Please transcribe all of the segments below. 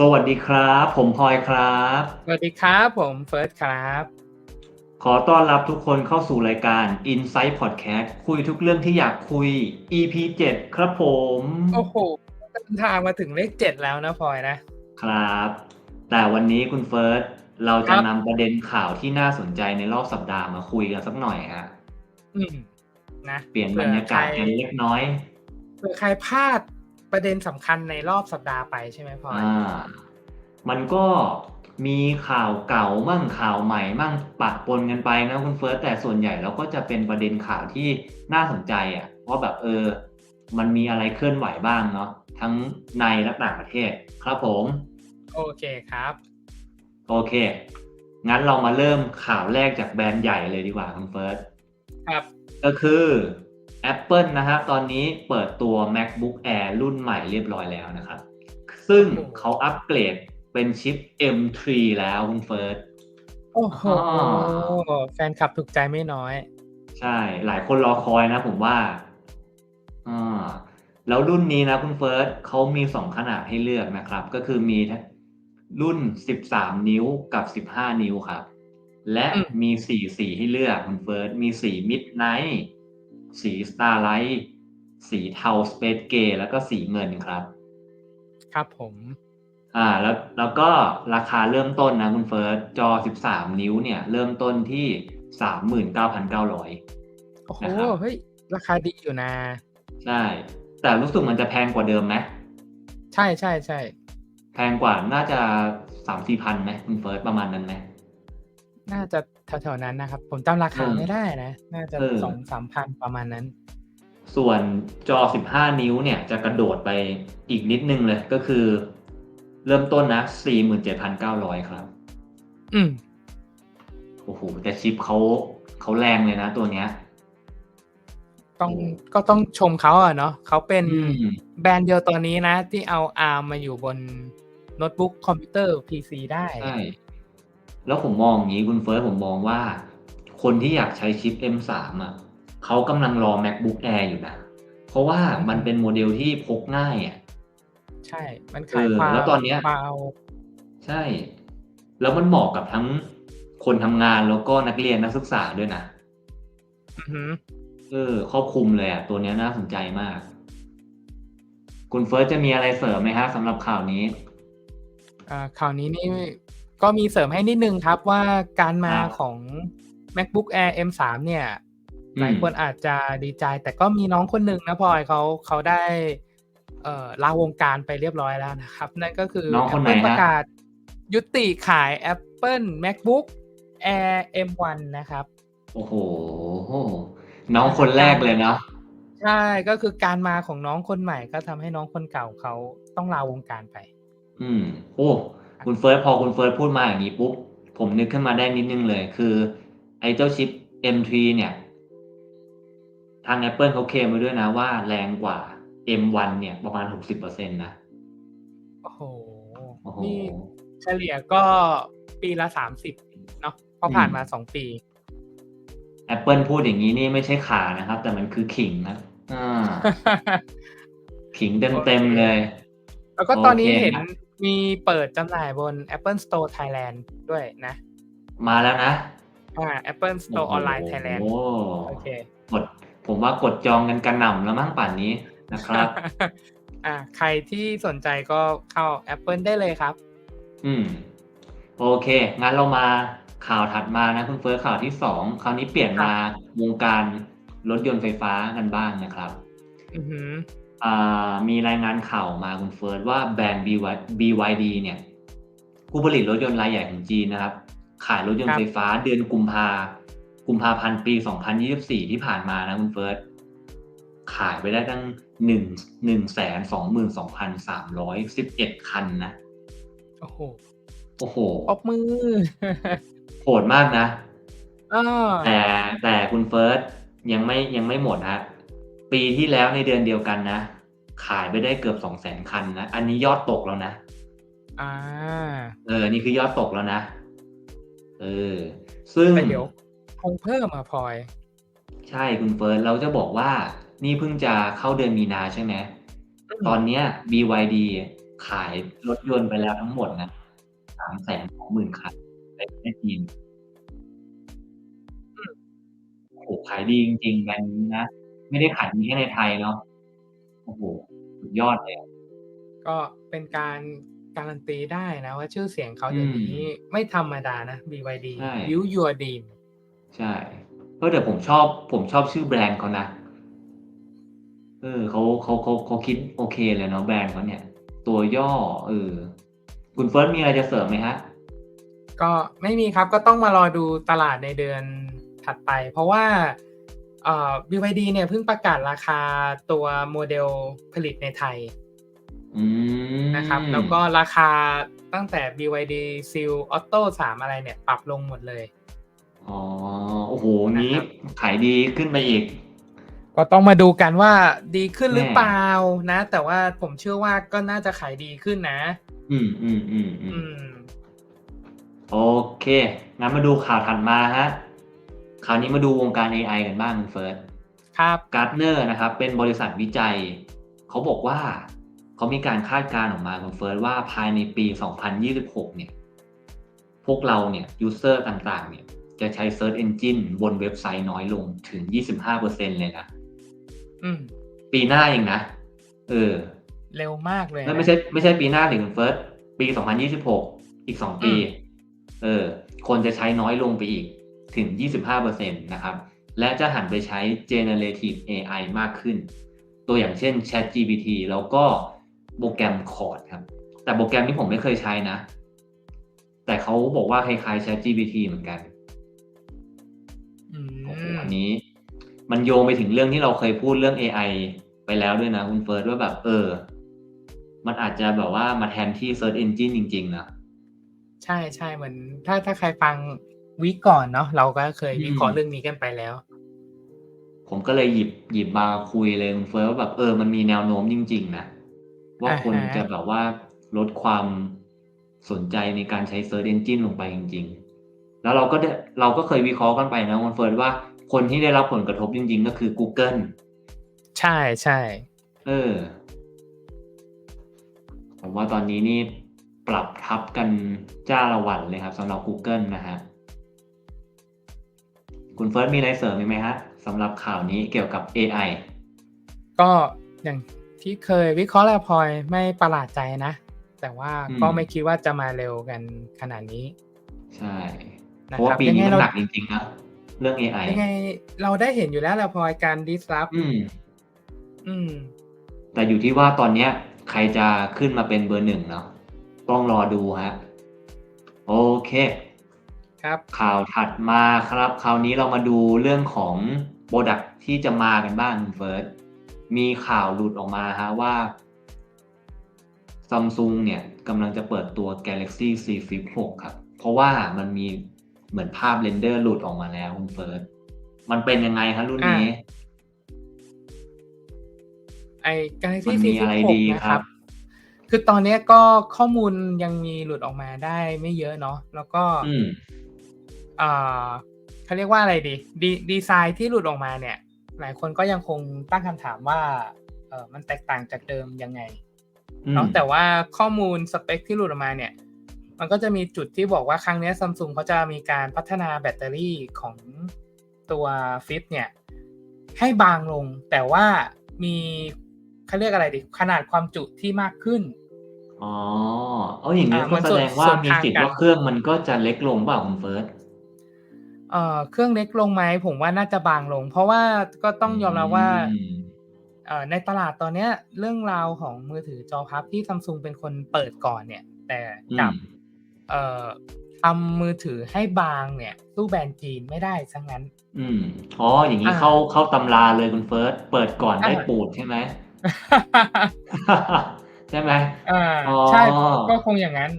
สวัสดีครับ ผมพลอยครับ สวัสดีครับผมเฟิร์สครับ ขอต้อนรับทุกคนเข้าสู่รายการ Insight Podcast คุยทุกเรื่องที่อยากคุย EP 7 ครับผม โอ้โหเดินทางมาถึงเลขเจ็ดแล้วนะพลอยนะครับ แต่วันนี้คุณเฟิร์สเราจะครับนำประเด็นข่าวที่น่าสนใจในรอบสัปดาห์มาคุยกันสักหน่อยฮะอืมนะเปลี่ยนบรรยากาศกันเล็กน้อยเผื่อใครพลาด ประเด็นสำคัญในรอบสัปดาห์ไปใช่ไหมพลอยอ่ามันก็มีข่าวเก่ามั่งข่าวใหม่มั่งปะปนกันไปนะคุณเฟิร์สแต่ส่วนใหญ่เราก็จะเป็นประเด็นข่าวที่น่าสนใจอะว่าแบบเออ มันมีอะไรเคลื่อนไหวบ้างเนาะทั้งในและต่างประเทศครับผม โอเคครับ โอเค งั้นเรามาเริ่มข่าวแรกจากแบรนด์ใหญ่เลยดีกว่าคุณเฟิร์สครับ ก็คือ Apple นะครับตอนนี้เปิดตัว MacBook Air รุ่นใหม่เรียบร้อยแล้วนะครับ ซึ่งโอ้โหเขาอัปเกรดเป็นชิป M3 แล้วคุณเฟิร์สโอ้โหอ่าแฟนคลับถูกใจไม่น้อย ใช่ หลายคนรอคอยนะผมว่าอ่าแล้วรุ่นนี้นะคุณเฟิร์สเขามีสองขนาดให้เลือกนะครับ ก็คือมีรุ่น 13 นิ้วกับ 15 นิ้วครับ และอืมมีสีสีให้เลือกคุณเฟิร์สมีสี Midnight สี Starlight สีเทา Space Gray แล้วก็สีเงินครับ ครับผม อ่าแล้วแล้วก็ราคาเริ่มต้นนะคุณเฟิร์สจอ 13 นิ้วเนี่ย เริ่มต้นที่ 39,900โอ้โหนะครับเฮ้ย ราคาดีอยู่นะ ใช่ แต่รู้สึกมันจะแพงกว่าเดิมไหมใช่ใช่ใช่แพงกว่าน่าจะสามสี่พันไหมคุณเฟิร์สประมาณนั้นไหมน่าจะ แถวๆนั้นนะครับ ผมจำราคาเออไม่ได้นะ น่าจะเออสองสามพันประมาณนั้น ส่วนจอ 15 นิ้วเนี่ยจะกระโดดไปอีกนิดนึงเลยก็คือ เริ่มต้นนะ 47,900 ครับ อืมโอ้โห แต่ชิปเขาเขาแรงเลยนะตัวเนี้ยต้องก็ต้องชมเขาอะเนาะเขาเป็นอืมแบรนด์เดียวตอนนี้นะ ที่เอา ARM มาอยู่บนโน้ตบุ๊กคอมพิวเตอร์ PC ได้ใช่ แล้วผมมองอย่างนี้คุณเฟิร์สผมมองว่า คนที่อยากใช้ชิป M3 อะเขากำลังรอ MacBook Air อยู่นะ เพราะว่ามันเป็นโมเดลที่พกง่ายอะใช่ มันขายเออความแล้วตอนเนี้ยเบาใช่ แล้วมันเหมาะกับทั้งคนทำงานแล้วก็นักเรียนนักศึกษาด้วยนะอือหือเออครอบคลุมเลยอะ ตัวเนี้ยน่าสนใจมาก คุณเฟิร์สจะมีอะไรเสริมไหมฮะสำหรับข่าวนี้ อ่าข่าวนี้นี่ ก็มีเสริมให้นิดนึงครับว่าการมาครับของ MacBook Air M3 เนี่ยอืมหลายคนอาจจะดีใจ แต่ก็มีน้องคนหนึ่งนะพลอยเขาเขาได้เอ่อลาวงการไปเรียบร้อยแล้วนะครับ นั่นก็คือน้องคนไหน Apple ฮะประกาศยุติขาย Apple MacBook Air M1 นะครับ โอ้โห น้องคนแรกเลยเนาะใช่ก็คือการมาของน้องคนใหม่ก็ทำให้น้องคนเก่าเขาต้องลาวงการไป อืม โอ้ คุณเฟิร์สพอคุณเฟิร์สพูดมาอย่างนี้ปุ๊บผมนึกขึ้นมาได้นิดนึงเลย คือ ไอ้เจ้าชิป M3 เนี่ย ทาง Apple เขาเคลมไว้ด้วยนะว่าแรงกว่า M1 เนี่ยประมาณ 60%นะ โอ้โหโอ้โหนี่เฉลี่ยก็ปีละสามสิบเนาะเพราะผ่านมาสองปี Apple พูดอย่างนี้นี่ไม่ใช่ขานะครับ แต่มันคือขิงนะอ่าขิงเต็มๆเลย แล้วก็ตอนนี้โอเคเห็นครับ มีเปิดจำหน่ายบน Apple Store Thailand ด้วยนะ มาแล้วนะอ่า Apple Store Online Thailand โอ้โอเคกดผมว่ากดจองกันกระหน่ำแล้วมั้งป่านนี้นะครับ อ่า ใครที่สนใจก็เข้า Apple ได้เลยครับ อืม โอเค งั้นเรามาข่าวถัดมานะคุณเฟิร์สข่าวที่สองคราวนี้เปลี่ยนมาวงการรถยนต์ไฟฟ้ากันบ้างนะครับอือหืออ่า มีรายงานข่าวมาคุณเฟิร์สว่าแบรนด์ BY BYD เนี่ยผู้ผลิตรถยนต์รายใหญ่ของจีนนะครับ ขายรถยนครัต์บไฟฟ้าเดือนกุมภากุมภาพันธ์ปี 2024 ที่ผ่านมานะคุณเฟิร์สขายไปได้ตั้งหนึ่งหนึ่งแสนสองหมื่นสองพันสามร้อยสิบเอ็ดคันนะ โอ้โห โอ้โหปรบมือ โหดมากนะอ้อแต่แต่คุณเฟิร์สยังไม่ยังไม่หมดฮะ ปีที่แล้วในเดือนเดียวกันนะ ขายไปได้เกือบสองแสนคันนะ อันนี้ยอดตกแล้วนะอ่าเออ นี่คือยอดตกแล้วนะ เออ ซึ่งแต่เดี๋ยวคงเพิ่มมาพลอย ใช่คุณเฟิร์สเราจะบอกว่า นี่เพิ่งจะเข้าเดือนมีนาใช่ไหมอืมตอนเนี้ย BYD ขายรถยนต์ไปแล้วทั้งหมดนะสามแสนสองหมื่นคันในประเทศจีนอืมโอ้โหขายดีจริงๆแบรนด์นี้นะ ไม่ได้ขายดีแค่ในไทยเนาะโอ้โหสุดยอดเลยอะก็เป็นการการันตีได้นะว่าชื่อเสียงเขาอืเดี๋ยวมนี้ไม่ธรรมดานะ BYD ใช่ Build Your Dream ใช่เออแต่ผมชอบผมชอบชื่อแบรนด์เขานะเออเขาเขาเขาเขาคิดโอเคเลยเนาะแบรนด์เขาเนี่ย ตัวย่อเออคุณเฟิร์สมีอะไรจะเสริมไหมฮะ ก็ไม่มีครับก็ต้องมารอดูตลาดในเดือนถัดไป เพราะว่า เอ่อ BYD เนี่ยเพิ่งประกาศราคาตัวโมเดลผลิตในไทยอืมนะครับ แล้วก็ราคาตั้งแต่ BYD Seal Auto 3 อะไรเนี่ย ปรับลงหมดเลย อ๋อ โอ้โห นี้นะครับขายดีขึ้นไปอีก ก็ต้องมาดูกันว่าดีขึ้นหรือแน่เปล่านะ แต่ว่าผมเชื่อว่าก็น่าจะขายดีขึ้นนะ อืมอืมอืมอือืมมโอเค งั้นมาดูข่าวถัดมาฮะ คราวนี้มาดูวงการ AI กันบ้างคุณเฟิร์สครับการ์ดเนอร์นะครับ เป็นบริษัทวิจัย เขาบอกว่า เขามีการคาดการณ์ออกมาคุณเฟิร์สว่าภายในปี 2026 เนี่ย พวกเราเนี่ยยูเซอร์ต่างๆ เนี่ย จะใช้ Search Engine บนเว็บไซต์น้อยลงถึง 25%เลยนะอืมปีหน้าเองนะ เออ เร็วมากเลยนั่นนะไม่ใช่ไม่ใช่ปีหน้าถึงคุณเฟิร์สปี 2026 อีก 2 ปีอืมเออ คนจะใช้น้อยลงไปอีก ถึง 25%นะครับ และจะหันไปใช้ generative AI มากขึ้น ตัวอย่างเช่น ChatGPT แล้วก็โปรแกรม Claude ครับ แต่โปรแกรมนี้ผมไม่เคยใช้นะ แต่เขาบอกว่าคล้ายๆ ChatGPT เหมือนกันอืโอ้โหมอันนี้ มันโยงไปถึงเรื่องที่เราเคยพูดเรื่อง AI ไปแล้วด้วยนะคุณเฟิร์สว่าแบบเออ มันอาจจะแบบว่ามาแทนที่ Search Engine จริง ๆ นะ ใช่ใช่เหมือนถ้าถ้าใครฟัง วิก่อนเนาะเราก็เคยอืมวิเคราะห์เรื่องนี้กันไปแล้ว ผมก็เลยหยิบหยิบมาคุยเลยคุณเฟิร์สว่าแบบเออมันมีแนวโน้มจริง ๆ นะว่าอ่าฮะคนจะแบบว่าลดความสนใจในการใช้ Search Engine ลงไปจริง ๆ แล้วเราก็ได้เราก็เคยวิเคราะห์กันไปนะคุณเฟิร์สว่าคนที่ได้รับผลกระทบจริง ๆ ก็คือ Google ใช่ใช่เออผมว่าตอนนี้นี่ปรับทับกันจ้าละวันเลยครับสำหรับ Google นะฮะ คุณเฟิร์สมีอะไรเสริมอีกไหมฮะสำหรับข่าวนี้เกี่ยวกับ AI ก็อย่างที่เคยวิเคราะห์แล้วพลอยไม่ประหลาดใจนะ แต่ว่าอืมก็ไม่คิดว่าจะมาเร็วกันขนาดนี้ ใช่นะเพราะครัว่าบปียังนี้ไงมันเราหนักจริงๆนะเรื่อง AI ยังไงเราได้เห็นอยู่แล้วแหละพลอยการ disrupt อืม อืม แต่อยู่ที่ว่าตอนเนี้ย ใครจะขึ้นมาเป็นเบอร์หนึ่งเนาะต้องรอดูฮะ โอเค ครับข่าวถัดมาครับ คราวนี้เรามาดูเรื่องของโปรดักที่จะมากันบ้างคุณเฟิร์สมีข่าวหลุดออกมาฮะว่าซัมซุงเนี่ยกำลังจะเปิดตัว Galaxy Z Flip 6 ครับ เพราะว่ามันมีเหมือนภาพเรนเดอร์หลุดออกมาแล้วคุณเฟิร์สมันเป็นยังไงฮะรุ่นนี้ ไอ้ Galaxy มันมีอะไร46ดีนะคครัรับบคือตอนเนี้ยก็ข้อมูลยังมีหลุดออกมาได้ไม่เยอะเนาะแล้วก็ อืมอ่าเขาเรียกว่าอะไรดีดีดีไซน์ที่หลุดออกมาเนี่ย หลายคนก็ยังคงตั้งคำถามว่าเออมันแตกต่างจากเดิมยังไงอืมเนาะแต่ว่าข้อมูลสเปคที่หลุดออกมาเนี่ย มันก็จะมีจุดที่บอกว่าครั้งเนี้ซัมซุงเขาจะมีการพัฒนาแบตเตอรี่ของตัวฟิตเนี่ยให้บางลง แต่ว่ามีเขาเรียกอะไรดีขนาดความจุที่มากขึ้นอ๋อเอาอย่างนี้อ่าก็มันแสส่วนดงว่าส่วนมีทางสิทธิ์กันว่าเครื่องมันก็จะเล็กลงเปล่าคุณเฟิร์ส เอ่อเครื่องเล็กลงไหมผมว่าน่าจะบางลง เพราะว่าก็ต้องยอมรับว่าอืมเอ่อในตลาดตอนเนี้ย เรื่องราวของมือถือจอพับที่ซัมซุงเป็นคนเปิดก่อนเนี่ย แต่กับอืมเอ่อทำมือถือให้บางเนี่ยสู้แบรนด์จีนไม่ได้ซะงั้น อืมอ๋ออย่างนี้อ่าเข้าเข้าตำราเลยคุณเฟิร์สเปิดก่อนได้อ่าปูดใช่ไหมใช่ไหมอ่าอ๋อใช่ก็คงอย่างนั้น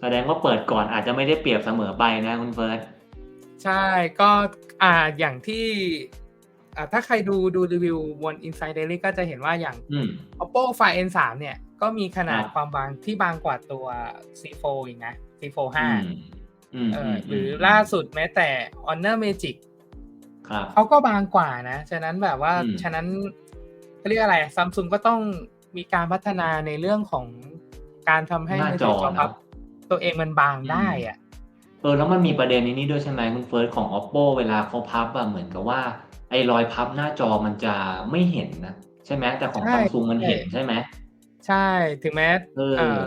แสดงว่าเปิดก่อนอาจจะไม่ได้เปรียบเสมอไปนะคุณเฟิร์สใช่ก็อ่าอย่างที่อ่าถ้าใครดูดูรีวิวบน Inside Daily ก็จะเห็นว่าอย่างอืม Oppo Find N3 เนี่ย ก็มีขนาดครับความบางที่บางกว่าตัว C4 อีกนะ C4 อืม5อืมเออมอหรือล่าสุดแม้แต่ Honor Magic ครับเขาก็บางกว่านะ ฉะนั้นแบบว่าอืมฉะนั้นเขาเรียกอะไรซัมซุงก็ต้องมีการพัฒนาในเรื่องของการทำให้หน้ามือจถืออจอพับเนอะ ตัวเองมันบางได้อะเออแล้วมันมีประเด็นนี้ด้วยใช่ไหมคุณเฟิร์สของ oppo เวลาเขาพับอะเหมือนกับว่าไอ้รอยพับหน้าจอมันจะไม่เห็นนะใช่ไหมแต่ของใช่ซัมซุงมันใช่เห็นใช่ไหมใช่ถึงแม้เออเอ่อ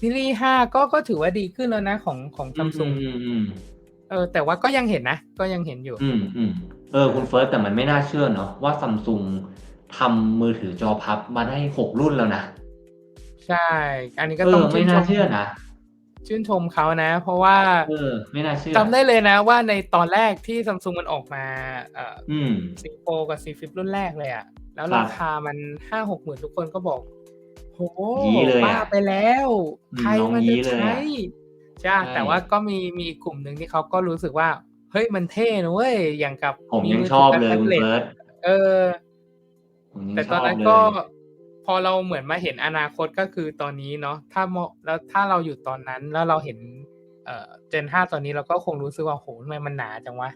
ซีรีส์ห้าก็ก็ถือว่าดีขึ้นแล้วนะของของซัมซุงอืมอืมเออ แต่ว่าก็ยังเห็นนะ ก็ยังเห็นอยู่ อืมอืมเออคุณเฟิร์สแต่มันไม่น่าเชื่อเนาะว่าซัมซุงทำมือถือจอพับมาได้หกรุ่นแล้วนะ ใช่ อันนี้ก็เอต้อองชื่ไม่นชน่ามเชื่อนะชื่นชมเขานะ เพราะว่าเออไม่น่าเชื่อจำได้เลยนะว่าในตอนแรกที่ซัมซุงมันออกมาเอ่ออืมซีโฟกับซีฟิปรุ่นแรกเลยอะแล้วครับราคามันห้าหกหมื่นทุกคนก็บอกโหยี้เลยอะบ้าไปแล้วอืมใครน้องมันยี้จะเลยอะใช้ใช่ใช่แต่ว่าก็มีมีอีกกลุ่มหนึ่งที่เขาก็รู้สึกว่า เฮ้ยมันเท่นะเว้ยอย่างกับผมยังมืชอบถืเลยแท็คุณบล็ตเฟิร์สเออผมยังแต่ชตอนอบนั้นเลยก็ พอเราเหมือนมาเห็นอนาคตก็คือตอนนี้เนาะถ้ามองแล้วถ้าเราอยู่ตอนนั้นแล้วเราเห็นเอ่อเจนห้าตอนนี้เราก็คงรู้สึกว่าโหทำไมมันหนาจังวะ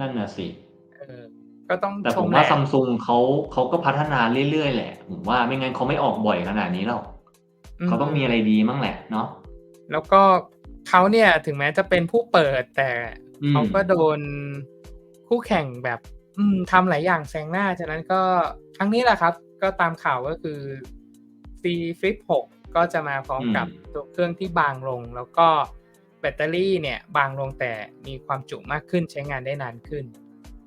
นั่นน่ะสิเออก็ต้องแต่ชผมมว่าแหละซัมซุงเขาเขาก็พัฒนาเรื่อยๆแหละผมว่าไม่งั้นเขาไม่ออกบ่อยขนาดนี้หรอกเขาต้องมีอะไรดีมั่งแหละเนาะแล้วก็เขาเนี่ยถึงแม้จะเป็นผู้เปิดแต่อืมเขาก็โดนคู่แข่งแบบ อืมทำหลายอย่างแซงหน้าฉะนั้นก็ครั้งนี้แหละครับ ก็ตามข่าวก็คือ C Flip 6 ก็จะมาพร้อมกับตัวเครื่องที่บางลง แล้วก็แบตเตอรี่เนี่ยบางลงแต่มีความจุมากขึ้นใช้งานได้นานขึ้น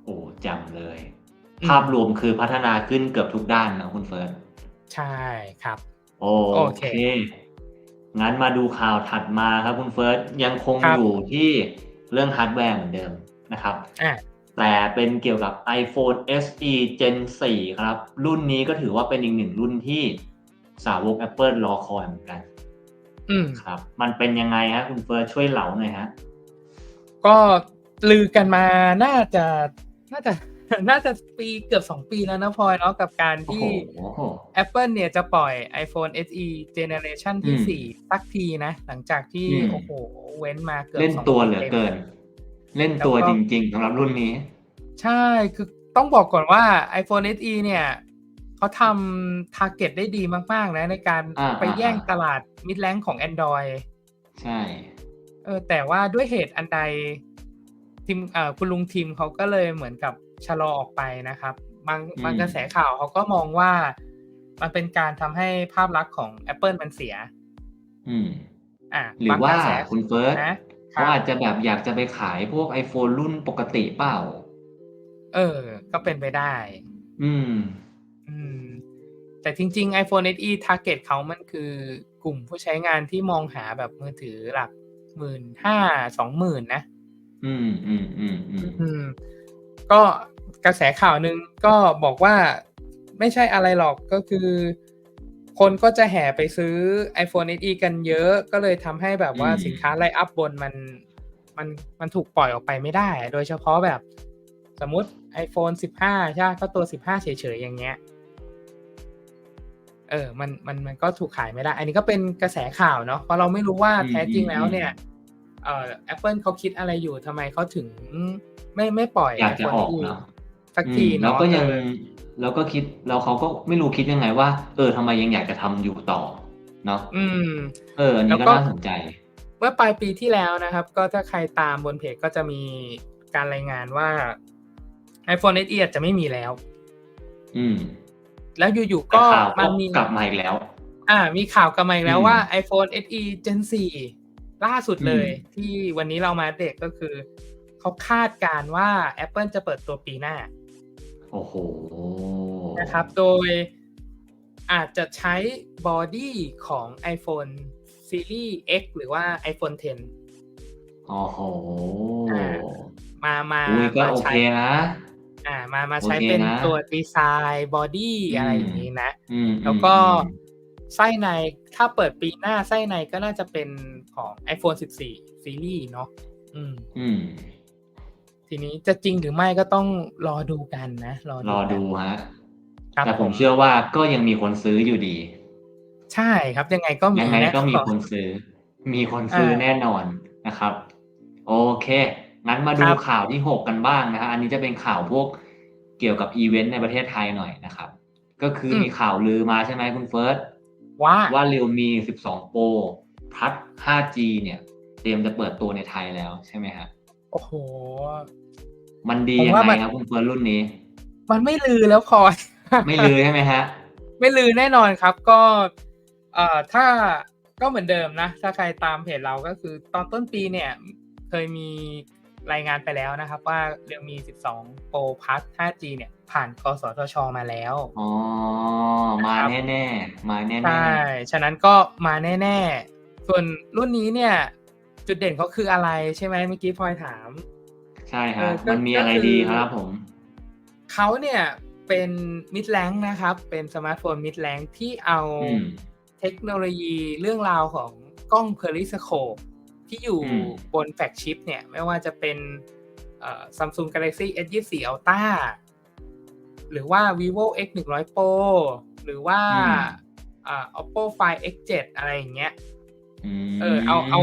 โอ้จำเลยอืมภาพรวมคือพัฒนาขึ้นเกือบทุกด้านนะคุณเฟิร์สใช่ครับ โอโอเคเค งั้นมาดูข่าวถัดมาครับคุณเฟิร์สยังคงครับอยู่ที่เรื่องฮาร์ดแวร์เหมือนเดิมนะครับอะ แต่เป็นเกี่ยวกับ iPhone SE Gen 4 ครับ รุ่นนี้ก็ถือว่าเป็นอีกหนึ่งรุ่นที่สาวก Apple รอคอยเหมือนกัน อืมครับ มันเป็นยังไงฮะ คุณเฟิร์สช่วยเหลาหน่อยฮะ ก็ลือกันมาน่าจะน่าจะน่าจะปีเกือบสองปีแล้วนะพลอยเนาะกับการโอ้ที่โห Apple เนี่ยจะปล่อย iPhone SE Generation ที่อืมสี่สักทีนะ หลังจากที่อืมโอ้โห เว้นมาเกือบเล่นสองตัวปีเหลือต็มเกิน เล่นตัวแล้วก็จริงๆสำหรับรุ่นนี้ ใช่คือต้องบอกก่อนว่า iPhone SE เนี่ยเขาทำ target ได้ดีมาก ๆ นะ ในการอ่าไปแย่งอ่าตลาด mid rank ของ Android ใช่ เออแต่ว่าด้วยเหตุอันใดทีมเอ่อคุณลุงทีมเขาก็เลยเหมือนกับชะลอออกไปนะครับบางอืมบางกระแสข่าวเขาก็มองว่า มันเป็นการทำให้ภาพลักษณ์ของ Apple มันเสีย อืม อะหรือบงว่ากระแสคุณเฟิร์สนะ เขาอาจจะแบบอยากจะไปขายพวก iPhone รุ่นปกติเปล่า เออ ก็เป็นไปได้ อืม อืม แต่จริง ๆ iPhone SE target เขามันคือกลุ่มผู้ใช้งานที่มองหาแบบมือถือหลักหมื่นห้าสองหมื่นนะ อืมอืมอืมอืมอืมก็กระแสข่าวหนึ่งก็บอกว่าไม่ใช่อะไรหรอกก็คือ คนก็จะแห่ไปซื้อ iPhone SE กันเยอะก็เลยทำให้แบบว่าอืมสินค้าไลน์อัพบนมันมันมันถูกปล่อยออกไปไม่ได้ โดยเฉพาะแบบ สมมติ iPhone 15 ใช่ปะก็ตัว 15 เฉยๆ อย่างเงี้ย เออ มัน มัน มันก็ถูกขายไม่ได้ อันนี้ก็เป็นกระแสข่าวเนาะ เพราะเราไม่รู้ว่าอืมแท้จริงอืมแล้วเนี่ย เอ่อ Apple เขาคิดอะไรอยู่ทำไมเขาถึงไม่ไม่ปล่อยอยากจะ iPhone ออก SE เนาะสักทีอืมแล้วเนาะก็ยังเออ แล้วก็คิดแล้วเขาก็ไม่รู้คิดยังไงว่า เออทำไมยังอยากจะทำอยู่ต่อเนาะอืม เอออันนี้แล้วก็ก็น่าสนใจ เมื่อปลายปีที่แล้วนะครับ ก็ถ้าใครตามบนเพจก็จะมีการรายงานว่า iPhone SE อาจจะไม่มีแล้ว อืม แล้วอยู่ๆแต่ก็ข่าวมัก็นมีกลับมาอีกแล้ว อ่า มีข่าวกลับมาอีกแล้วอืมว่า iPhone SE Gen 4ล่าสุดเลยอืมที่วันนี้เรามาอัปเดตก็คือ เขาคาดการณ์ว่า Apple จะเปิดตัวปีหน้า โอ้โหนะครับ โดยอาจจะใช้บอดี้ของ iPhone Series X หรือว่า iPhone 10โอ้โหอ่ามามาอุ้ยก็มาโอใช้เคนะอ่ามามาใช้โอเคเป็นนะตัวดีไซน์บอดี้อืมอะไรอย่างนี้นะอืมแล้วก็อืมไส้ในถ้าเปิดปีหน้าไส้ในก็น่าจะเป็นของ iPhone 14 ซีรีส์เนาะอืมอืม ทีนี้จะจริงหรือไม่ก็ต้องรอดูกันนะ รอรอกันดูฮะครับแต่ผมเชื่อว่าก็ยังมีคนซื้ออยู่ดี ใช่ครับยังไงก็มียังไงนะก็มีรับคนซื้อ มีคนซื้ออ่าแน่นอนนะครับ โอเค งั้นมาดูครับข่าวที่หกกันบ้างนะฮะอันนี้จะเป็นข่าวพวกเกี่ยวกับอีเวนต์ในประเทศไทยหน่อยนะครับ ก็ก็คืออมมีข่าวลือมาใช่ไหมคุณเฟิร์สว่าว่า Realme 12 Pro Plus 5G เนี่ย เตรียมจะเปิดตัวในไทยแล้วใช่ไหมฮะ โอ้โห มันดีผมยังว่าไงมันครับคุณเฟิร์สรุ่นนี้ มันไม่ลือแล้วพลอยไม่ลือใช่ไหมฮะ ไม่ลือแน่นอนครับก็เอ่อถ้าก็เหมือนเดิมนะ ถ้าใครตามเพจเราก็คือตอนต้นปีเนี่ย เคยมีรายงานไปแล้วนะครับ ว่าเรื่องมี 12 Pro Plus 5G เนี่ย ผ่านกสทช มาแล้วอ๋อมานะครับแน่ ๆ มาแน่ใช่ ฉะนั้นก็มาแน่ ๆ ส่วนรุ่นนี้เนี่ย จุดเด่นเขาคืออะไรใช่ไหมเมื่อกี้พลอยถามๆใช่เอฮะอก็มันมีก็อะไรคือดีครับผมเขาเนี่ยเป็นมิดแ a งนะครับ เป็นสมาร์ทโฟนมิดแ a งที่เอาอืมเทคโนโลยีเรื่องราวของกล้อง Periscope ที่อยู่อืมบนแฟลกชิปเนี่ย ไม่ว่าจะเป็นเอ่อ Samsung Galaxy S24 Ultra หรือว่า vivo X 1 0 0 Pro หรือว่าอืมอ่า Oppo Find X7 อะไรอย่างเงี้ยม เออเอาเอา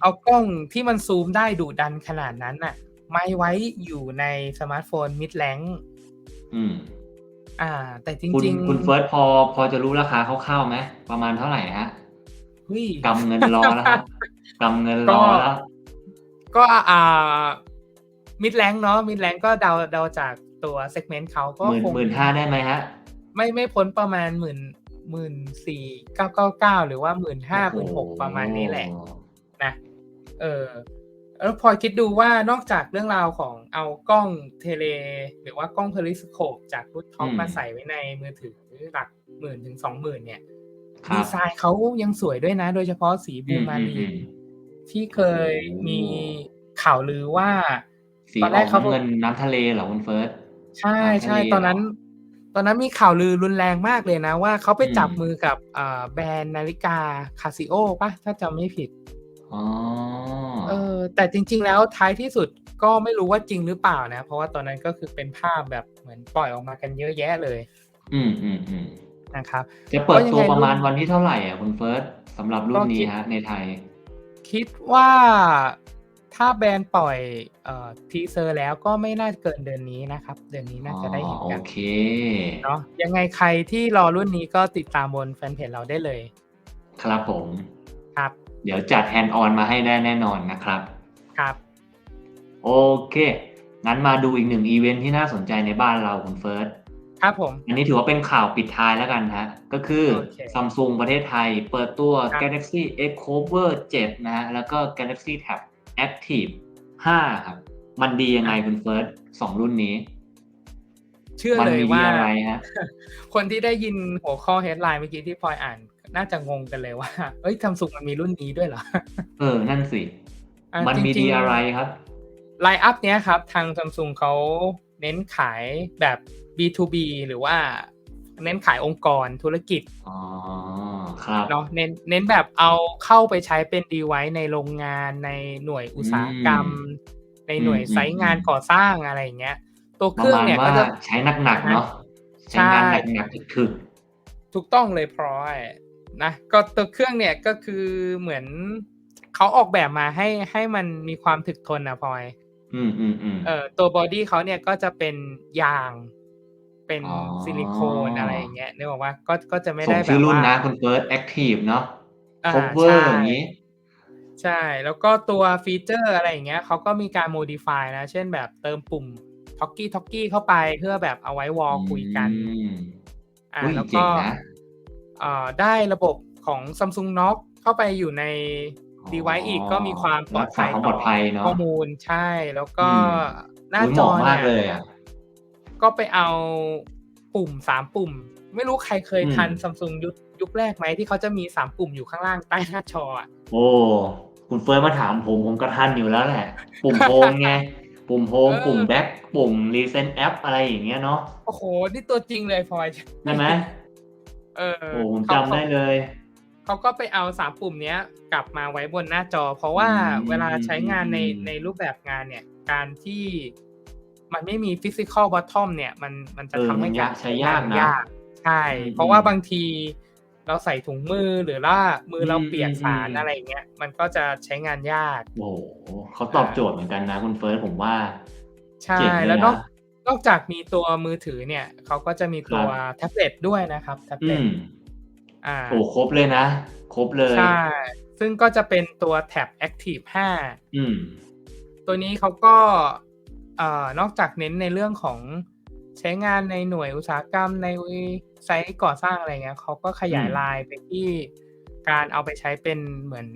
เอากล้องที่มันซูมได้ดุดันขนาดนั้นน่ะ ไม่ไว้อยู่ในสมาร์ทโฟนมิดแ a งอืมอ่า แต่จคุณริงคุณเฟิร์สพอพอจะรู้ราคาคร่าวๆไหมประมาณเท่าไหร่ฮะเฮ้ยกำเงินรอแล้วครับกำเงินรอแล้วก็อ่ามิดแ a งเนาะมิดแ a งก็เดาเดาจากตัวเซกเมนต์เขาก็หมื่นคงหมื่นห้าได้ไหมฮะ ไม่ไม่พ้นประมาณหมื่น หมื่นสี่เก้าเก้าเก้าหรือว่าหมื่นห้าหมื่นหกประมาณนี้แหละนะเออแล้วพลอยคิดดูว่านอกจากเรื่องราวของเอากล้องเทเล หรือว่ากล้องเพลิสโคปจากรูทท็อปอืมมาใส่ไว้ในมือถือหลักหมื่นถึงสองหมื่นเนี่ยครัดีบไซน์เขายังสวยด้วยนะ โดยเฉพาะสีบลูมาอืมรีอืมนที่เคยโอ้มีข่าวลือว่า สีตอนอแรอกกเขาน้ำเงินน้ำทะเลเหรอคุณเฟิร์สใช่น้ำทะใช่เลตอนนั้นเหรอ ตอนนั้นมีข่าวลือรุนแรงมากเลยนะ ว่าเขาไปอืมจับมือกับอ่าแบรนด์นาฬิกาคาซิโอป่ะ ถ้าจำไม่ผิดอ๋อเออแต่จริง ๆ แล้วท้ายที่สุดก็ไม่รู้ว่าจริงหรือเปล่านะ เพราะว่าตอนนั้นก็คือเป็นภาพแบบเหมือนปล่อยออกมากันเยอะแยะเลย อืมอืมอืมนะครับจะเปิดตัวก็ยังไงประมาณรุ่นวันที่เท่าไหร่อะคุณเฟิร์สสำหรับรุ่นก็นี้คิดฮะในไทย คิดว่า ถ้าแบรนด์ปล่อยเอ่อทีเซอร์แล้วก็ไม่น่าเกินเดือนนี้นะครับ เดือนนี้น่าจะได้เห็นอ๋อกันโอเคเนาะยังไงใครที่รอรุ่นนี้ก็ติดตามบนแฟนเพจเราได้เลย ครับผมครับ เดี๋ยวจัดแฮนด์ออนมาให้ได้แน่นอนนะครับ ครับ โอเค งั้นมาดูอีกหนึ่งอีเวนท์ที่น่าสนใจในบ้านเราคุณเฟิร์สครับผมอันนี้ถือว่าเป็นข่าวปิดท้ายแล้วกันฮะ ก็คือโอเค Samsung ประเทศไทยเปิดตัวครับ Galaxy X Cover 7 นะฮะ แล้วก็ Galaxy Tab Active 5 ครับ มันดียังไงคุณเฟิร์สสองรุ่นนี้ เชื่อมัเลยมีว่าอะไรฮะคนที่ได้ยินหัวข้อ headline เมื่อกี้ที่พลอยอ่าน น่าจะงงกันเลยว่า เอ้ยซัมซุงมันมีรุ่นนี้ด้วยเหรอ เออ นั่นสิอะมันมีจริดีงๆอะไรครับไลน์อัพเนี้ยครับ ทางซัมซุงเขาเน้นขายแบบ B2B หรือว่า เน้นขายองค์กรธุรกิจอ๋อครับเนาะเน้นเน้นแบบเอาเข้าไปใช้เป็นดีไว c e ในโรงงานในหน่วยอุตสาหกรรม ในหน่วยอืมไซต์งานก่อสร้างอะไรอย่างเงี้ย ตัวปเคระรื่องมาณเนี่ยว่าก็จะใช้หนักๆเนาะใช่ใช้งานหนักๆถึกถูกต้องเลยพลอยนะก็ตัวเครื่องเนี่ยก็คือเหมือนเขาออกแบบมาให้ให้มันมีความถึกทนนะพลอยๆอืมอืมอืมเอ่อตัวบอดี้เขาเนี่ยก็จะเป็นยาง เป็นอ๋อซิลิโคนอะไรอย่างเงี้ยนึกออกว่าก็ก็จะไม่ส่ได้งแบชื่อบรุ่นว่านะคุณเฟิร์ส Active เนาะอ่า Cover ใช่อย่างนี้ ใช่ แล้วก็ตัวฟีเจอร์อะไรอย่างเงี้ยเขาก็มีการโมดิฟายนะ เช่นแบบเติมปุ่มท็อกกี้ท็อกกี้เข้าไปเพื่อแบบเอาไว้วอลคุยกันอืมอ่าอุ้ยแล้วเจ๋ก็งนะเอ่อได้ระบบของ Samsung Knox เข้าไปอยู่ในอ๋อ device อีกก็มีความปลอดภัยรักษาความปลอดภัยเนอะข้อมูลใช่ แล้วก็อืมหน้าอุ๊ยจเหอมาะมากเลเนี่ยยอะ ก็ไปเอาปุ่มสามปุ่ม ไม่รู้ใครเคยอืมทัน Samsung ยุคยุคแรกไหมที่เขาจะมีสามปุ่มอยู่ข้างล่างใต้หน้าจออะโอ้คุณเฟิร์สมาถามผมผมก็ทันอยู่แล้วแหละ ปุ่มโฮมไงปุ่มโฮมเออปุ่มแบ็คปุ่มรีเซนแอปอะไรอย่างเงี้ยเนาะโอ้โห นี่ตัวจริงเลยพลอยได้ไหมเออโอ้ผมเขาจำได้เลยเขาก็ไปเอาสามปุ่มเนี้ย กลับมาไว้บนหน้าจอ เพราะว่าอืมเวลาใช้งานในอืมในรูปแบบงานเนี่ย การที่ มันไม่มีฟิสิกอลบอททอมเนี่ยมันมันจะเออทำให้มันยากรใช้ยากนะยากใช่อืมเพราะว่าบางทีเราใส่ถุงมือหรือว่ามือเราอืมเปียกสารอืมอะไรเงี้ยมันก็จะใช้งานยาก โอ้โหเขาตอบโจทย์เหมือนกันนะคุณเฟิร์สผมว่า ใช่เจ๋งเลยแล้วนอกนะนอกจากมีตัวมือถือเนี่ยเขาก็จะมีตัวครับแท็บเล็ตด้วยนะครับแท็บอืเล็ตมอ่าโอ้ครบเลยนะ ครบเลยใช่ซึ่งก็จะเป็นตัวแท็บ Active 5อืมตัวนี้เขาก็เอ่อนอกจากเน้นในเรื่องของใช้งานในหน่วยอุตสาหกรรมในไซต์ก่อสร้างอะไรเงี้ยเขาก็ขยายอืมลายไปที่การเอาไปใช้เป็นเหมือน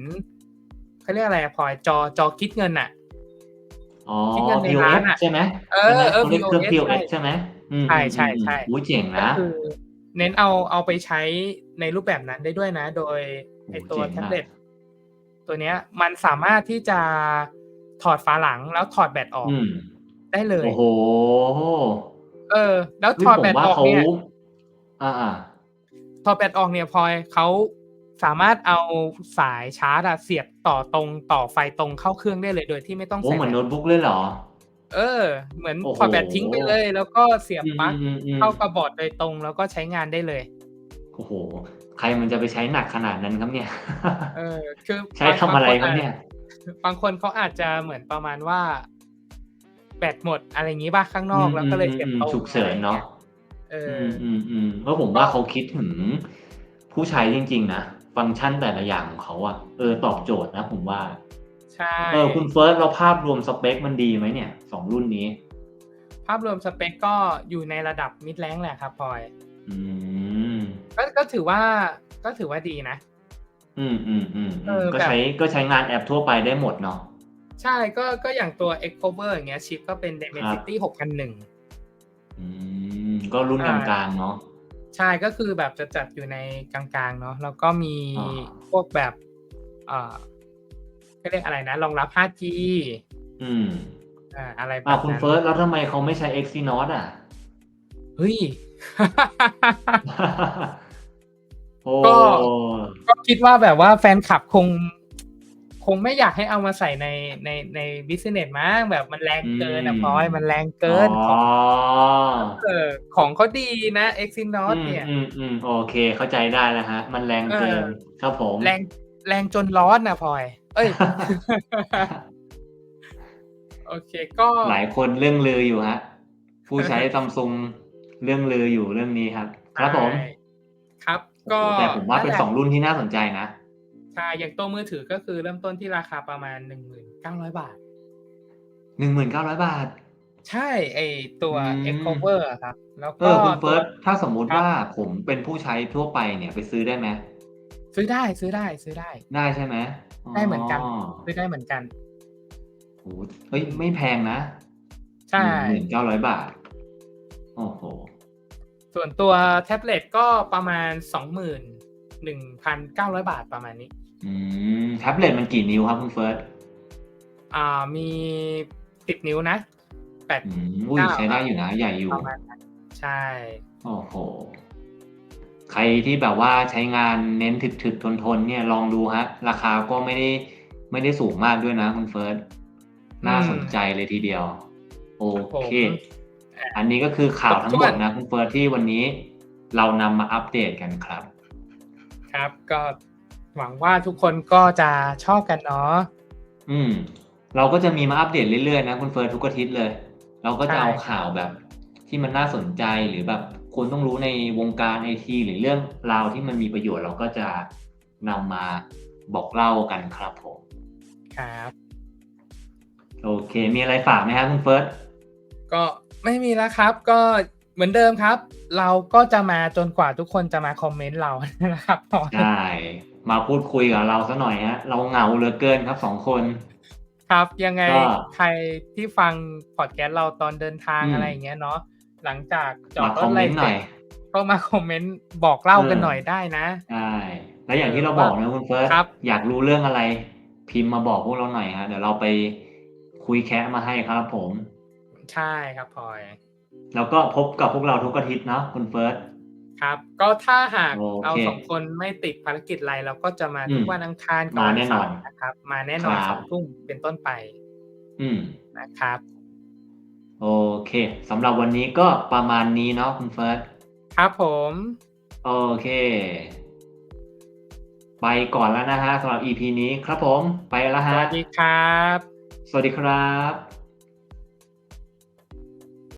เขาเรียกอะไรอะพลอยจอจอคิดเงินอะอ๋อคิดเงินใน POS ร้านอะใช่ไหมเออใช่ไหมเออเขาเรียกเครื่อง POS POS ใช่ไหมอืมใช่ใช่อืมใช่อู้เจ๋งก็นะคือเน้นเอาเอาไปใช้ในรูปแบบนั้นได้ด้วยนะ โดยไอโอ้ตัวเจ๋งอะแท็บเล็ตตัวเนี้ยมันสามารถที่จะถอดฝาหลังแล้วถอดแบตออกอืม ได้เลย โอ้โห เออ แล้วเฮ้ยถอดผมแบตว่าออกเขาเนี่ยอ่าอ่าถอดแบตออกเนี่ยพลอยเขาสามารถเอาสายชาร์จอะเสียบต่อตรงต่อไฟตรงเข้าเครื่องได้เลยโดยที่ไม่ต้องโอ้ใส่เหมือนแบโน้ตตบุ๊กเลยเหรอ เออ เหมือนโอ้โหถอดแบตทิ้งไปเลย แล้วก็เสียบอืมปลั๊กอืมอืมเข้ากับบอร์ดโดยตรงแล้วก็ใช้งานได้เลย โอ้โห ใครมันจะไปใช้หนักขนาดนั้นครับเนี่ย เออ คือใช้ทำอะไรครับเนี่ย บางคนเขาอาจจะเหมือนประมาณว่า แบตหมดอะไรอย่างนี้บ้างข้างนอกแล้วก็เลยเสียบตรงฉุกเฉินเนาะเออือมอืมอืมเพราะผมว่าเขาคิดถึงผู้ใช้จริง ๆ นะฟังก์ชันแต่ละอย่างของเขาอะเออตอบโจทย์นะผมว่า ใช่เออคุณเฟิร์สเราภาพรวมสเปคมันดีไหมเนี่ยสองรุ่นนี้ ภาพรวมสเปคก็อยู่ในระดับมิดแรงแหละครับพลอยอืมก็ก็ถือว่าก็ถือว่าดีนะ อืมอืมอืมเออก็แบบใช้ก็ใช้งานแอปทั่วไปได้หมดเนาะ ใช่ก็ก็อย่างตัว Xcover อย่างเงี้ยชิปก็เป็น Dimensity 6001อืมก็รุ่นกลางๆเนาะใช่ก็คือแบบจะจัดอยู่ในกลางๆเนาะแล้วก็มีอ่าพวกแบบเอ่อก็เรียกอะไรนะรองรับ 5G อืมอ่าอะไรแบอ่าบคุณนั้นเฟิร์สแล้วทำไมเขาไม่ใช้ Exynos อะเฮ้ยโอ้ก็ก็คิดว่าแบบว่าแฟนคลับคงค งไม่อยากให้เอามาใส่ในในในบิสเนสมั้งแบบมันแรงเกินอะพลอยมันแรงเกินขอ๋อองเออของเขาดีนะ Exynos อืมเนี่ยอืมอืมโอเคเข้าใจได้แล้วฮะ มันแรงเกินเออครับผมแรงแรงจนร้อนนะพลอย เอ้ยโอเคก็หลายคนเรื่องลืออยู่ฮะ ผู้ใช้ซัมซุงเรื่องลืออยู่เรื่องนี้ครับ ครับผมใช่ครับ ก็โอ้โหแต่ผมว่าเป็นแหละสองรุ่นที่น่าสนใจนะ ใช่อย่างตัวมือถือก็คือเริ่มต้นที่ราคาประมาณหนึ่งหมื่นเก้าร้อยบาทหนึ่งหมื่นเก้าร้อยบาท ใช่ไอตัวอืม Xcover อะครับ แล้วเอก็อคุณเฟิร์สตัวถ้าสมมุติครับว่าผมเป็นผู้ใช้ทั่วไปเนี่ยไปซื้อได้ไหมซื้อได้ซื้อได้ซื้อได้ ได้ใช่ไหมได้เหมือนกันซื้อได้เหมือนกันโอ้โหเฮ้ยไม่แพงนะใช่หนึ่งเก้าร้อยบาทโอ้โหส่วนตัวแท็บเล็ตก็ประมาณสองหมื่นหนึ่งพันเก้าร้อยบาทประมาณนี้ อืมแท็บเล็ตมันกี่นิ้วครับคุณเฟิร์สอ่ามีสิบนิ้วนะแปดอืมอุ้ยเก้าใช้ได้อยู่นะ ใหญ่อยู่ ประมาณนั้นใช่ โอ้โห ใครที่แบบว่าใช้งานเน้นถึกๆ ทนๆ เนี่ยลองดูฮะ ราคาก็ไม่ได้ไม่ได้สูงมากด้วยนะคุณเฟิร์ส น่าสนใจเลยทีเดียว โอผมเค อันนี้ก็คือข่าวทั้งหมดครบถ้วนนะคุณเฟิร์สที่วันนี้เรานำมาอัปเดตกันครับ ครับก็ หวังว่าทุกคนก็จะชอบกันเนาะอืม เราก็จะมีมาอัปเดตเรื่อยๆนะคุณเฟิร์สทุกอาทิตย์เลย เราก็จะเอาใช่ข่าวแบบ ที่มันน่าสนใจหรือแบบคนต้องรู้ในวงการไอทีหรือเรื่องราวที่มันมีประโยชน์เราก็จะนำมาบอกเล่ากันครับผมครับ โอเค มีอะไรฝากไหมครับคุณเฟิร์สก็ไม่มีแล้วครับ ก็เหมือนเดิมครับ เราก็จะมาจนกว่าทุกคนจะมาคอมเมนต์เรานะครับพอใช่ มาพูดคุยกับเราซะหน่อยฮะ เราเหงาเหลือเกินครับสองคน ครับยังไงก็ใครที่ฟังพอดแคสต์เราตอนเดินทางอืมอะไรอย่างเงี้ยเนาะหลังจากจอมาดรคอถมอะเมไรนต์หเสน่ร็อยจก็มาคอมเมนต์บอกเล่ากันเออหน่อยได้นะใช่แล้วอย่างที่เราบอกนะคุณเฟิร์สครับอยากรู้เรื่องอะไร พิมพ์มาบอกพวกเราหน่อยฮะเดี๋ยวเราไปคุยแคะมาให้ครับผม ใช่ครับพลอย แล้วก็พบกับพวกเราทุกอาทิตย์เนาะคุณเฟิร์ส ครับ ก็ถ้าหากโอเคเราสองคนไม่ติดภารกิจอะไรเราก็จะมาอืมทุกวันอังคารกับมาวันแน่นเสาอนร์นะครับ มาแน่นอนคสรับองทุ่มเป็นต้นไป อืมนะครับ โอเคสำหรับวันนี้ก็ประมาณนี้เนาะคุณเฟิร์สครับผม โอเคไปก่อนแล้วนะฮะสำหรับ EP นี้ครับผม ไปแล้วสฮะวัสดีครับ สวัสดีครับ